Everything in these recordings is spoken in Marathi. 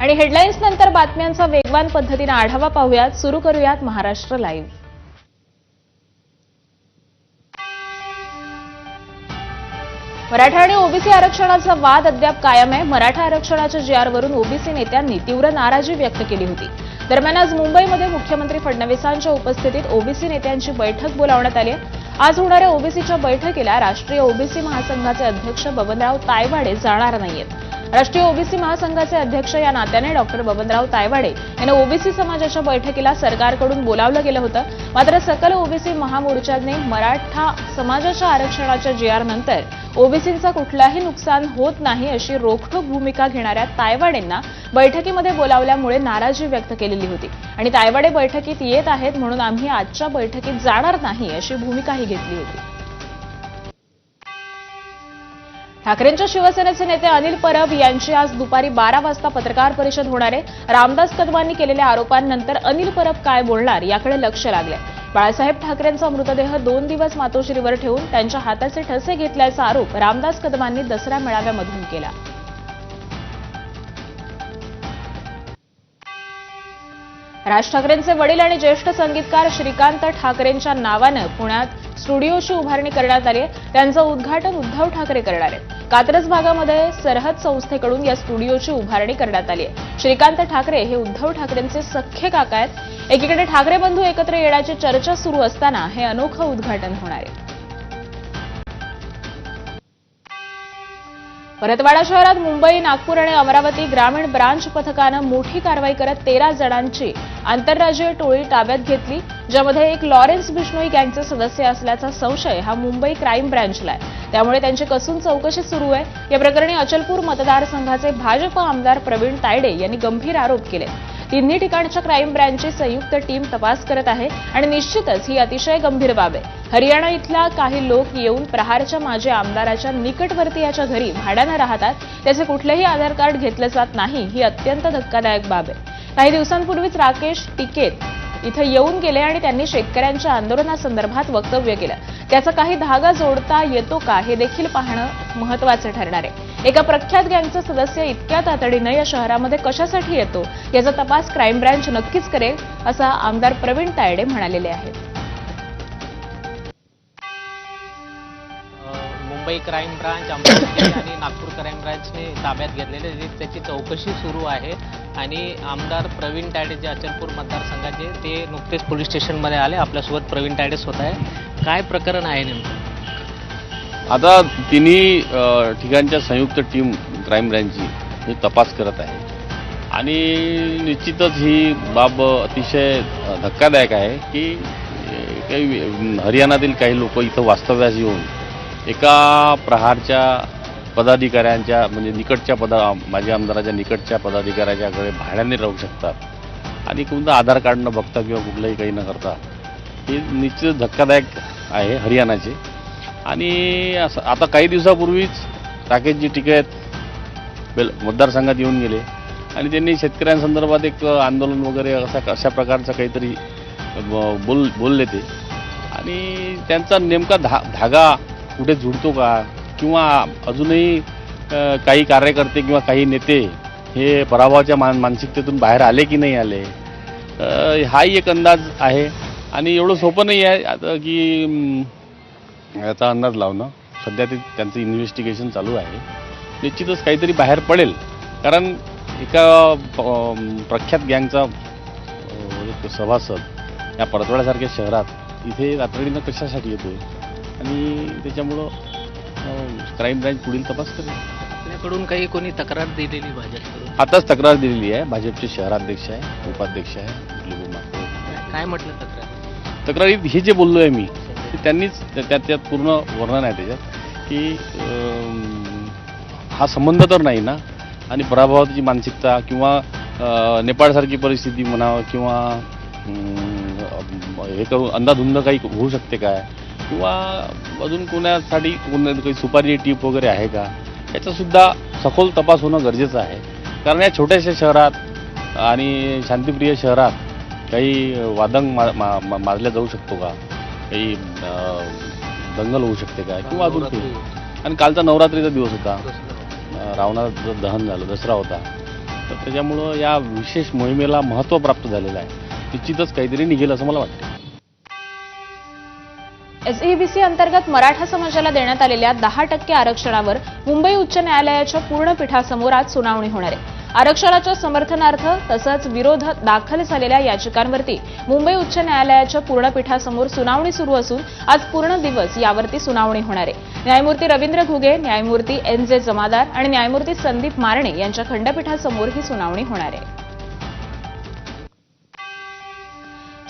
आणि हेडलाईन्स नंतर बातम्यांचा वेगवान पद्धतीने आढावा पाहूयात. सुरू करूयात महाराष्ट्र लाईव्ह मराठा आणि ओबीसी आरक्षणाचा वाद अद्याप कायम आहे. मराठा आरक्षणाच्या जीआरवरून ओबीसी नेत्यांनी तीव्र नाराजी व्यक्त केली होती. दरम्यान आज मुंबईमध्ये मुख्यमंत्री फडणवीसांच्या उपस्थितीत ओबीसी नेत्यांची बैठक बोलावण्यात आली आहे. आज होणाऱ्या ओबीसीच्या बैठकीला राष्ट्रीय ओबीसी महासंघाचे अध्यक्ष बबनराव तायवाडे जाणार नाहीयेत. राष्ट्रीय ओबीसी महासंघाचे अध्यक्ष या नात्याने डॉक्टर बबनराव तायवाडे यांना ओबीसी समाजाच्या बैठकीला सरकारकडून बोलावलं गेलं होतं. मात्र सकल ओबीसी महामोर्चाने मराठा समाजाच्या आरक्षणाच्या जी आर नंतर ओबीसींचा कुठलाही नुकसान होत नाही अशी रोखठोक भूमिका घेणाऱ्या तायवाडेंना बैठकीमध्ये बोलावल्यामुळे नाराजी व्यक्त केलेली होती. आणि तायवाडे बैठकीत येत आहेत म्हणून आम्ही आजच्या बैठकीत जाणार नाही अशी भूमिकाही घेतली होती. ठाकरेंच्या शिवसेनेचे नेते अनिल परब यांची आज दुपारी बारा वाजता पत्रकार परिषद होणार आहे. रामदास कदमांनी केलेल्या आरोपांनंतर अनिल परब काय बोलणार याकडे लक्ष लागले बाळासाहेब ठाकरेंचा मृतदेह दोन दिवस मातोश्रीवर ठेवून त्यांच्या हाताचे ठसे घेतल्याचा आरोप रामदास कदमांनी दसरा मेळाव्यामधून केला. राज ठाकरेंचे वडील आणि ज्येष्ठ संगीतकार श्रीकांत ठाकरेंच्या नावानं पुण्यात स्टुडिओची उभारणी करण्यात आली आहे. त्यांचं उद्घाटन उद्धव ठाकरे करणार आहेत. कात्रज भागामध्ये सरहद संस्थेकडून या स्टुडिओची उभारणी करण्यात आली आहे. श्रीकांत ठाकरे हे उद्धव ठाकरेंचे सख्खे काका आहेत. एकीकडे ठाकरे बंधू एकत्र येण्याची चर्चा सुरू असताना हे अनोखं उद्घाटन होणार आहे. परतवाडा शहरात मुंबई नागपूर आणि अमरावती ग्रामीण ब्रांच पथकानं मोठी कारवाई करत तेरा जणांची आंतरराज्यीय टोळी ताब्यात घेतली ज्यामध्ये एक लॉरेन्स बिश्नोई गँगचा सदस्य असल्याचा संशय हा मुंबई क्राईम ब्रँचला आहे. त्यामुळे त्यांची कसून चौकशी सुरू आहे. या प्रकरणी अचलपूर मतदारसंघाचे भाजप आमदार प्रवीण तायडे यांनी गंभीर आरोप केले. तिन्ही ठिकाणच्या क्राईम ब्रँचची संयुक्त टीम तपास करत आहे आणि निश्चितच ही अतिशय गंभीर बाब आहे. हरियाणा इथल्या काही लोक येऊन प्रहारच्या माजी आमदाराच्या निकटवर्ती याच्या घरी भाड्यानं राहतात. त्याचे कुठलेही आधार कार्ड घेतलं जात नाही ही अत्यंत धक्कादायक बाब आहे. काही दिवसांपूर्वीच राकेश टिकेत इथं येऊन गेले आणि त्यांनी शेतकऱ्यांच्या आंदोलनासंदर्भात वक्तव्य केलं. त्याचा काही धागा जोडता येतो का हे देखील पाहणं महत्वाचं ठरणार आहे. एका प्रख्यात गँगचा सदस्य इतक्या तातडीनं या शहरामध्ये कशासाठी येतो याचा तपास क्राईम ब्रँच नक्कीच करेल असं आमदार प्रवीण तायडे म्हणालेले आहेत. मुंबई क्राईम ब्रांच अमरावती आणि नागपूर क्राईम ब्रांचने ताब्यात घेतलेले त्याची चौकशी सुरू आहे आणि आमदार प्रवीण तायडे जे अचलपूर मतदारसंघाचे ते नुकतेच पोलीस स्टेशनमध्ये आले. आपल्यासोबत प्रवीण तायडे स्वतः आहे. काय प्रकरण आहे नेमकं? आता तिन्ही ठिकाणच्या संयुक्त टीम क्राईम ब्रँचची ही तपास करत आहे. आणि निश्चितच ही बाब अतिशय धक्कादायक आहे की काही हरियाणातील काही लोक इथं वास्तव्यास येऊन एका प्रहारच्या पदाधिकाऱ्यांच्या म्हणजे निकटच्या पदा माझ्या आमदाराच्या निकटच्या पदाधिकाऱ्याच्याकडे भाड्याने राहू शकतात. आणि कोणतं आधार कार्ड न बघता किंवा कुठलंही काही न करता हे निश्चित धक्कादायक आहे हरियाणाचे. आणि असं आता काही दिवसापूर्वीच राकेशजी टिकेत बेल मतदारसंघात येऊन गेले. आणि त्यांनी शेतकऱ्यांसंदर्भात एक आंदोलन वगैरे असा अशा प्रकारचं काहीतरी ब- बोल बोलले ते. आणि त्यांचा नेमका धा धागा कुठे जुडतो का? किंवा अजूनही काही कार्यकर्ते किंवा काही नेते हे पराभवाच्या मान मानसिकतेतून बाहेर आले की नाही आले? हाही एक अंदाज आहे. आणि एवढं सोपं नाही आहे आता की याचा अंदाज लावणं. सध्या ते त्यांचं इन्व्हेस्टिगेशन चालू आहे. निश्चितच काहीतरी बाहेर पडेल. कारण एका प्रख्यात गँगचा एक सभासद या परतवाड्यासारख्या शहरात इथे तातडीनं कशासाठी येतोय? आणि त्याच्यामुळं क्राईम ब्रँच पुढील तपास करेल. आपल्याकडून काही कोणी तक्रार दिलेली भाजपकडून? आताच तक्रार दिलेली आहे. भाजपचे शहराध्यक्ष आहे उपाध्यक्ष आहे. काय म्हटलं तक्रार? तक्रारीत हे जे बोललो आहे मी त्यांनीच त्या- त्यात त्यात पूर्ण वर्णन आहे त्याच्यात की हा संबंध तर नाही ना. आणि पराभवाची मानसिकता किंवा नेपाळसारखी परिस्थिती म्हणावं किंवा हे करून अंदाधुंद काही होऊ शकते काय? किंवा अजून कोणासाठी कोणा काही सुपारी टीप वगैरे आहे का? याचासुद्धा सखोल तपास होणं गरजेचं आहे. कारण या छोट्याशा शहरात आणि शांतिप्रिय शहरात काही वादंग मा, मा, मा, मारल्या जाऊ शकतो का? काही दंगल होऊ शकते का किंवा अजून आणि कालचा नवरात्रीचा दिवस होता. रावणाचं दहन झालं दसरा होता. तर त्याच्यामुळं या विशेष मोहिमेला महत्त्व प्राप्त झालेलं आहे. निश्चितच काहीतरी निघेल असं मला वाटतं. एसईबीसी अंतर्गत मराठा समाजाला देण्यात आलेल्या दहा टक्के आरक्षणावर मुंबई उच्च न्यायालयाच्या पूर्ण पीठासमोर आज सुनावणी होणार आहे. आरक्षणाच्या समर्थनार्थ तसंच विरोधात दाखल झालेल्या याचिकांवरती मुंबई उच्च न्यायालयाच्या पूर्णपीठासमोर सुनावणी सुरू असून आज पूर्ण दिवस यावरती सुनावणी होणार आहे. न्यायमूर्ती रवींद्र घुगे न्यायमूर्ती एन जे जमादार आणि न्यायमूर्ती संदीप मारणे यांच्या खंडपीठासमोर ही सुनावणी होणार आहे.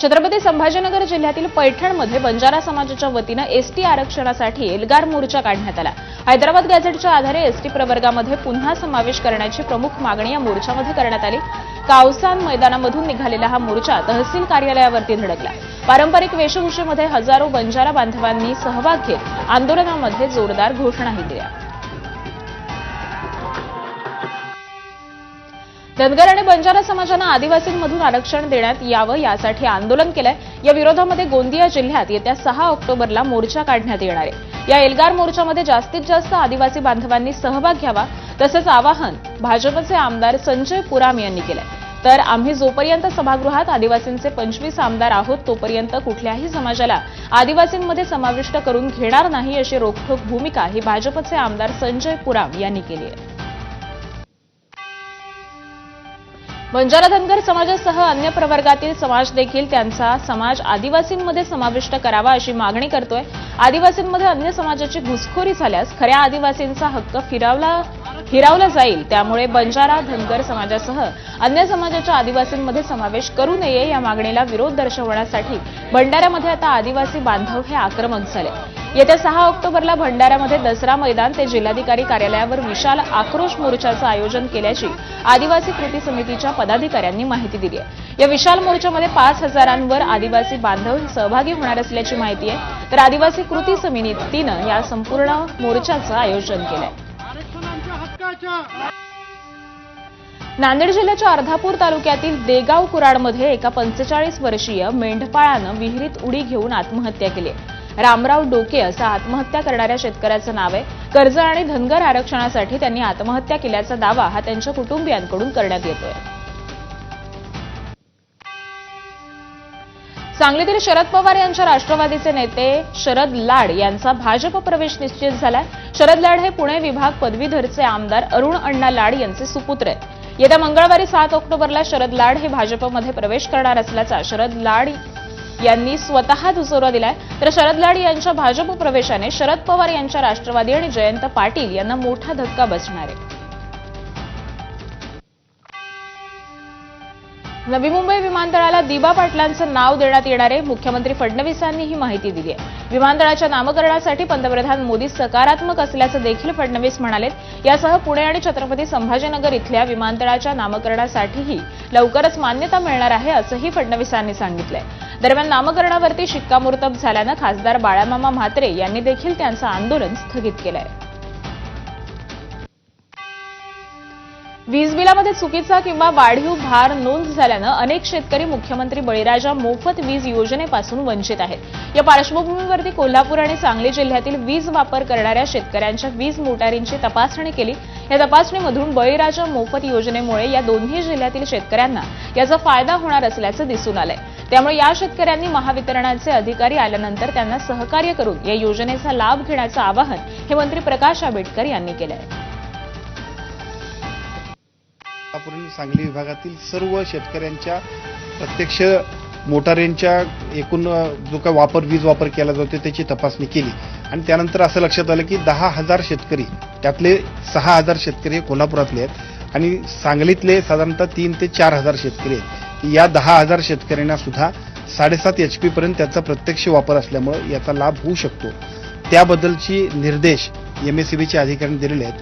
छत्रपती संभाजीनगर जिल्ह्यातील पैठणमध्ये बंजारा समाजाच्या वतीनं एसटी आरक्षणासाठी एल्गार मोर्चा काढण्यात आला. हैदराबाद गॅझेटच्या आधारे एसटी प्रवर्गामध्ये पुन्हा समावेश करण्याची प्रमुख मागणी या मोर्चामध्ये करण्यात आली. कावसान मैदानामधून निघालेला हा मोर्चा तहसील कार्यालयावरती धडकला. पारंपरिक वेशभूषेमध्ये हजारो बंजारा बांधवांनी सहभाग घेत आंदोलनामध्ये जोरदार घोषणाही दिल्या. धनगर आणि बंजारा समाजानं आदिवासींमधून आरक्षण देण्यात यावं यासाठी आंदोलन केलंय. या विरोधामध्ये गोंदिया जिल्ह्यात येत्या सहा ऑक्टोबरला मोर्चा काढण्यात येणार आहे. या एल्गार मोर्चामध्ये जास्तीत जास्त आदिवासी बांधवांनी सहभाग घ्यावा तसंच आवाहन भाजपचे आमदार संजय पुराम यांनी केलंय. तर आम्ही जोपर्यंत सभागृहात आदिवासींचे पंचवीस आमदार आहोत तोपर्यंत कुठल्याही समाजाला आदिवासींमध्ये समाविष्ट करून घेणार नाही अशी रोखठोक भूमिका ही भाजपचे आमदार संजय पुराम यांनी केली आहे. बंजारा धनगर समाजासह अन्य प्रवर्गातील समाज देखील त्यांचा समाज आदिवासींमध्ये समाविष्ट करावा अशी मागणी करतोय. आदिवासींमध्ये अन्य समाजाची घुसखोरी झाल्यास खऱ्या आदिवासींचा हक्क फिरावला हिरावला जाईल. त्यामुळे बंजारा धनगर समाजासह अन्य समाजाच्या आदिवासींमध्ये समावेश करू नये या मागणीला विरोध दर्शवण्यासाठी भंडाऱ्यामध्ये आता आदिवासी बांधव हे आक्रमक झाले. येत्या सहा ऑक्टोबरला भंडाऱ्यामध्ये दसरा मैदान ते जिल्हाधिकारी कार्यालयावर विशाल आक्रोश मोर्चाचं आयोजन केल्याची आदिवासी कृती समितीच्या पदाधिकाऱ्यांनी माहिती दिली आहे. या विशाल मोर्चामध्ये पाच हजारांवर आदिवासी बांधव सहभागी होणार असल्याची माहिती आहे. तर आदिवासी कृती समितीनं या संपूर्ण मोर्चाचं आयोजन केलंय. नांदेड जिल्ह्याच्या अर्धापूर तालुक्यातील देगाव कुराडमध्ये एका पंचेचाळीस वर्षीय मेंढपाळानं विहिरीत उडी घेऊन आत्महत्या केली आहे. रामराव डोके असं आत्महत्या करणाऱ्या शेतकऱ्याचं नाव आहे. कर्ज आणि धनगर आरक्षणासाठी त्यांनी आत्महत्या केल्याचा दावा हा त्यांच्या कुटुंबियांकडून करण्यात येतोय. सांगलीतील शरद पवार यांच्या राष्ट्रवादीचे नेते शरद लाड यांचा भाजप प्रवेश निश्चित झालाय. शरद लाड हे पुणे विभाग पदवीधरचे आमदार अरुण अण्णा लाड यांचे सुपुत्र आहेत. येत्या मंगळवारी सात ऑक्टोबरला शरद लाड हे भाजपमध्ये प्रवेश करणार असल्याचा शरद लाड यांनी स्वतः दुजोरा दिलाय. तर शरद लाड यांच्या भाजप प्रवेशाने शरद पवार यांच्या राष्ट्रवादी आणि जयंत पाटील यांना मोठा धक्का बसणार आहे. नवी मुंबई विमानतळाला दिबा पाटलांचं नाव देण्यात येणार आहे. मुख्यमंत्री फडणवीसांनी ही माहिती दिली आहे. विमानतळाच्या नामकरणासाठी पंतप्रधान मोदी सकारात्मक असल्याचं देखील फडणवीस म्हणालेत यासह पुणे आणि छत्रपती संभाजीनगर इथल्या विमानतळाच्या नामकरणासाठीही लवकरच मान्यता मिळणार आहे असंही फडणवीसांनी सांगितलंय. दरम्यान नामकरणावरती शिक्कामोर्तब झाल्यानं खासदार बाळामामा म्हात्रे यांनी देखील त्यांचं आंदोलन स्थगित केलंय. वीज बिलामध्ये चुकीचा किंवा वाढीव भार नोंद झाल्यानं अनेक शेतकरी मुख्यमंत्री बळीराजा मोफत वीज योजनेपासून वंचित आहेत. या पार्श्वभूमीवरती कोल्हापूर आणि सांगली जिल्ह्यातील वीज वापर करणाऱ्या शेतकऱ्यांच्या वीज मोटारींची तपासणी केली. या तपासणीमधून बळीराजा मोफत योजनेमुळे या दोन्ही जिल्ह्यातील शेतकऱ्यांना याचा फायदा होणार असल्याचं दिसून आलंय. त्यामुळे या शेतकऱ्यांनी महावितरणाचे अधिकारी आल्यानंतर त्यांना सहकार्य करून या योजनेचा लाभ घेण्याचं आवाहन हे मंत्री प्रकाश आंबेडकर यांनी केलं आहे सांगली विभागातील सर्व शेतकऱ्यांच्या प्रत्यक्ष मोटारींच्या एकूण जो काय वापर वीज वापर केला जातो त्याची तपासणी केली. आणि त्यानंतर असं लक्षात आलं की दहा हजार शेतकरी त्यातले सहा हजार शेतकरी हे कोल्हापुरातले आहेत. आणि सांगलीतले साधारणतः तीन ते चार हजार शेतकरी आहेत. या दहा हजार शेतकऱ्यांना सुद्धा साडेसात एच पी पर्यंत त्याचा प्रत्यक्ष वापर असल्यामुळे याचा लाभ होऊ शकतो. त्याबद्दलची निर्देश एमएससीबीच्या अधिकाऱ्यांनी दिलेले आहेत.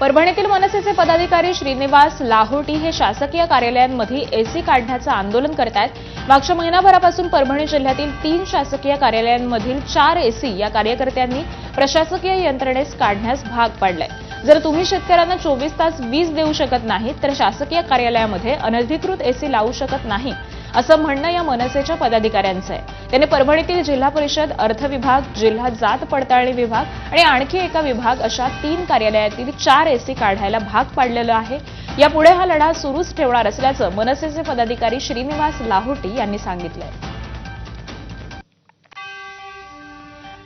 परभणीतील मनसेचे पदाधिकारी श्रीनिवास लाहोटी हे शासकीय कार्यालयांमध्ये एसी काढण्याचं आंदोलन करत आहेत मागच्या महिनाभरापासून परभणी जिल्ह्यातील तीन शासकीय कार्यालयांमधील चार एसी या कार्यकर्त्यांनी प्रशासकीय यंत्रणेस काढण्यास भाग पाडलाय. जर तुम्ही शेतकऱ्यांना चोवीस तास वीज देऊ शकत नाही तर शासकीय कार्यालयामध्ये अनधिकृत एसी लावू शकत नाही असं म्हणणं या मनसेच्या पदाधिकाऱ्यांचं आहे. त्यांनी परभणीतील जिल्हा परिषद अर्थ विभाग जिल्हा जात पडताळणी विभाग आणि आणखी एका विभाग अशा तीन कार्यालयातील चार एसी काढायला भाग पाडलेलं आहे. यापुढे हा लढा सुरूच ठेवणार असल्याचं मनसेचे पदाधिकारी श्रीनिवास लाहोटी यांनी सांगितलंय.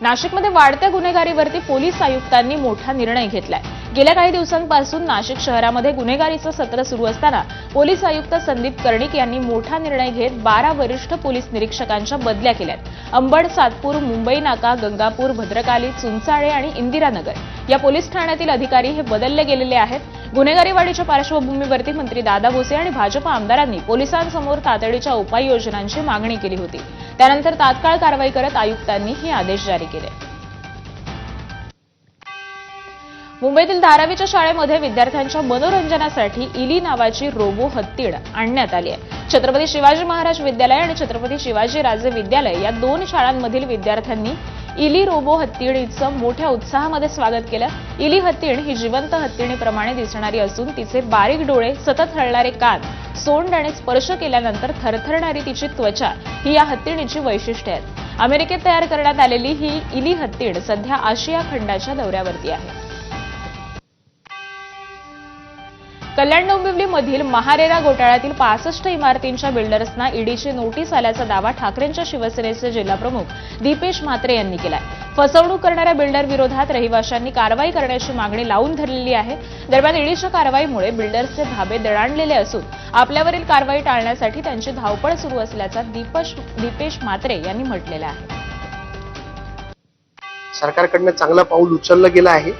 नाशिकमध्ये वाढत्या गुन्हेगारीवरती पोलीस आयुक्तांनी मोठा निर्णय घेतलाय. गेल्या काही दिवसांपासून नाशिक शहरामध्ये गुन्हेगारीचं सत्र सुरू असताना पोलीस आयुक्त संदीप कर्णिक यांनी मोठा निर्णय घेत बारा वरिष्ठ पोलीस निरीक्षकांच्या बदल्या केल्यात. अंबड सातपूर मुंबई नाका गंगापूर भद्रकाली चुंचाळे आणि इंदिरानगर या पोलीस ठाण्यातील अधिकारी हे बदलले गेलेले आहेत. गुन्हेगारी वाढीच्या पार्श्वभूमीवरती मंत्री दादा भुसे आणि भाजप आमदारांनी पोलिसांसमोर तातडीच्या उपाययोजनांची मागणी केली होती. त्यानंतर तात्काळ कारवाई करत आयुक्तांनी हे आदेश जारी केले. मुंबईतील धारावीच्या शाळेमध्ये विद्यार्थ्यांच्या मनोरंजनासाठी इली नावाची रोबो हत्तीड आणण्यात आली आहे. छत्रपती शिवाजी महाराज विद्यालय आणि छत्रपती शिवाजी राजे विद्यालय या दोन शाळांमधील विद्यार्थ्यांनी इली रोबो हत्तीणीचं मोठ्या उत्साहामध्ये स्वागत केलं. इली हत्तीण ही जिवंत हत्तीणीप्रमाणे दिसणारी असून तिचे बारीक डोळे सतत हळणारे कान सोंड आणि स्पर्श केल्यानंतर थरथरणारी तिची त्वचा ही या हत्तीणीची वैशिष्ट्ये आहेत. अमेरिकेत तयार करण्यात आलेली ही इली हत्तीण सध्या आशिया खंडाच्या दौऱ्यावरती आहे. कल्याण डोंबिवलीमधील महारेरा घोटाळ्यातील पासष्ट इमारतींच्या बिल्डर्सना ईडीची नोटीस आल्याचा दावा ठाकरेंच्या शिवसेनेचे जिल्हाप्रमुख दीपेश म्हात्रे यांनी केलाय. फसवणूक करणाऱ्या बिल्डर विरोधात रहिवाशांनी कारवाई करण्याची मागणी लावून धरलेली आहे. दरम्यान ईडीच्या कारवाईमुळे बिल्डर्सचे धाबे दडाणलेले असून आपल्यावरील कारवाई टाळण्यासाठी त्यांची धावपळ सुरू असल्याचा दीपेश म्हात्रे यांनी म्हटलेलं आहे. सरकारकडनं चांगलं पाऊल उचललं गेलं आहे.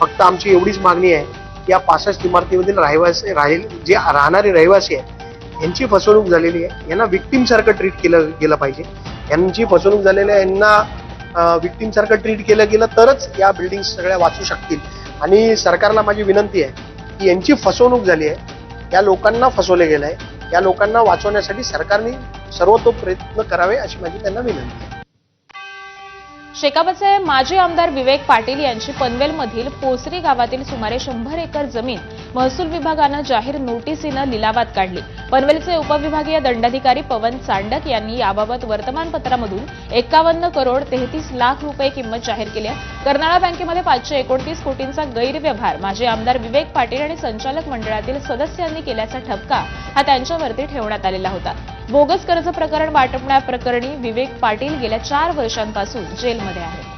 फक्त आमची एवढीच मागणी आहे या पासष्ट इमारतीमधील रहिवासी राहील जे राहणारे रहिवासी आहेत यांची फसवणूक झालेली आहे. यांना विक्टीमसारखं ट्रीट केलं गेलं पाहिजे. यांची फसवणूक झालेली आहे यांना विक्टीमसारखं ट्रीट केलं गेलं तरच या बिल्डिंग सगळ्या वाचू शकतील. आणि सरकारला माझी विनंती आहे की यांची फसवणूक झाली आहे. या लोकांना फसवले गेलं आहे या लोकांना वाचवण्यासाठी सरकारने सर्वतो प्रयत्न करावे अशी माझी त्यांना विनंती आहे. शेकापचे माजी आमदार विवेक पाटील यांची पनवेलमधील पोसरी गावातील सुमारे शंभर एकर जमीन महसूल विभागानं जाहीर नोटिसीनं लिलावात काढली. पनवेलचे उपविभागीय दंडाधिकारी पवन चांडक यांनी याबाबत वर्तमानपत्रामधून एकावन्न करोड तेहतीस लाख रुपये किंमत जाहीर केली आहे. कर्नाळा बँकेमध्ये पाचशे एकोणतीस कोटींचा गैरव्यवहार माजी आमदार विवेक पाटील आणि संचालक मंडळातील सदस्यांनी केल्याचा ठपका हा त्यांच्यावरती ठेवण्यात आलेला होता. बोगस कर्ज प्रकरण वाटपण्याप्रकरणी विवेक पाटील गेल्या चार वर्षांपासून जेलमध्ये आहेत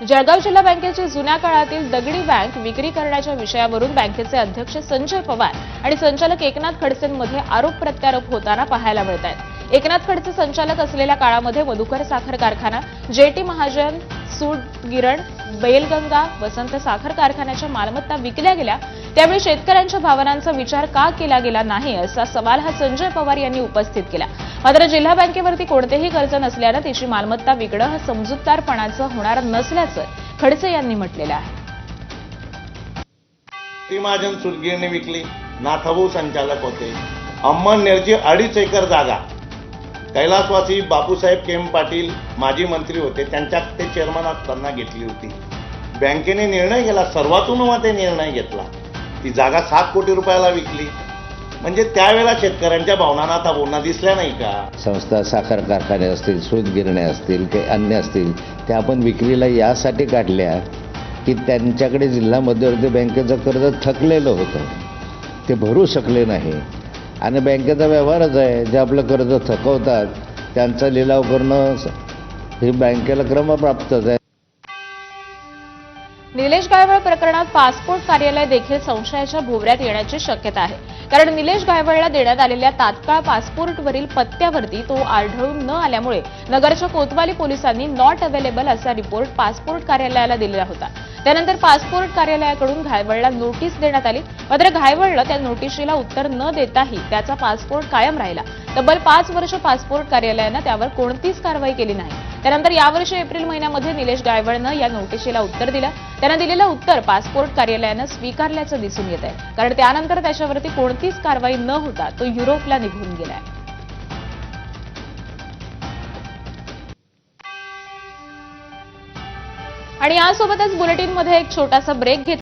जळगाव जिल्हा बँकेची जुन्या काळातील दगडी बँक विक्री करण्याच्या विषयावरून बँकेचे अध्यक्ष संजय पवार आणि संचालक एकनाथ खडसेंमध्ये आरोप प्रत्यारोप होताना पाहायला मिळत आहेत एकनाथ खडसे संचालक असलेल्या काळामध्ये मधुकर साखर कारखाना जेटी महाजन सूट गिरण बेलगंगा वसंत साखर कारखान्याच्या मालमत्ता विकल्या गेल्या त्यावेळी शेतकऱ्यांच्या भावनांचा विचार का केला गेला नाही असा सवाल हा संजय पवार यांनी उपस्थित केला. मात्र जिल्हा बँकेवरती कोणतेही कर्ज नसल्यानं तिची मालमत्ता विकणं हा समजूतदारपणाचं होणार नसल्याचं खडसे यांनी म्हटलेलं आहे. ती महाजन सुरगिरणी विकली. नाथाभाऊ संचालक होते. अंमळनेरची अडीच एकर जागा. कैलासवासी बापूसाहेब केम पाटील माजी मंत्री होते. त्यांच्या ते चेअरमन असताना घेतली होती. बँकेने निर्णय घेतला सर्वातून निर्णय घेतला. ती जागा सात कोटी रुपयाला विकली. म्हणजे त्यावेळेला शेतकऱ्यांच्या भावना आता बोलणं दिसल्या नाही का? संस्था साखर कारखाने असतील सूतगिरण्या असतील काही अन्य असतील त्या आपण विक्रीला यासाठी काढल्या की त्यांच्याकडे जिल्हा मध्यवर्ती बँकेचं कर्ज थकलेलं होतं. ते भरू शकले नाही. आणि बँकेचा व्यवहारच आहे जे आपलं कर्ज थकवतात त्यांचा लिलाव करणं हे बँकेला क्रमप्राप्तच आहे. निलेश गायवळ प्रकरणात पासपोर्ट कार्यालय देखील संशयाच्या भोवऱ्यात येण्याची शक्यता आहे. कारण निलेश गायवळला देण्यात आलेल्या तात्काळ पासपोर्टवरील पत्त्यावरती तो आढळून न आल्यामुळे नगरच्या कोतवाली पोलिसांनी नॉट अवेलेबल असा रिपोर्ट पासपोर्ट कार्यालयाला दिलेला होता. त्यानंतर पासपोर्ट कार्यालयाकडून घायवळला नोटीस देण्यात आली. मात्र घायवळनं त्या नोटिशीला उत्तर न देताही त्याचा पासपोर्ट कायम राहिला. तब्बल पाच वर्ष पासपोर्ट कार्यालयानं त्यावर कोणतीच कारवाई केली नाही. त्यानंतर यावर्षी एप्रिल महिन्यामध्ये निलेश गायवळनं या नोटिशीला उत्तर दिलं. त्यानं दिलेलं उत्तर पासपोर्ट कार्यालयानं स्वीकारल्याचं दिसून येत आहे. कारण त्यानंतर त्याच्यावरती कोणतीच कारवाई न होता तो युरोपला निघून गेलाय. आणि यासोबतच बुलेटिनमध्ये एक छोटासा ब्रेक घेत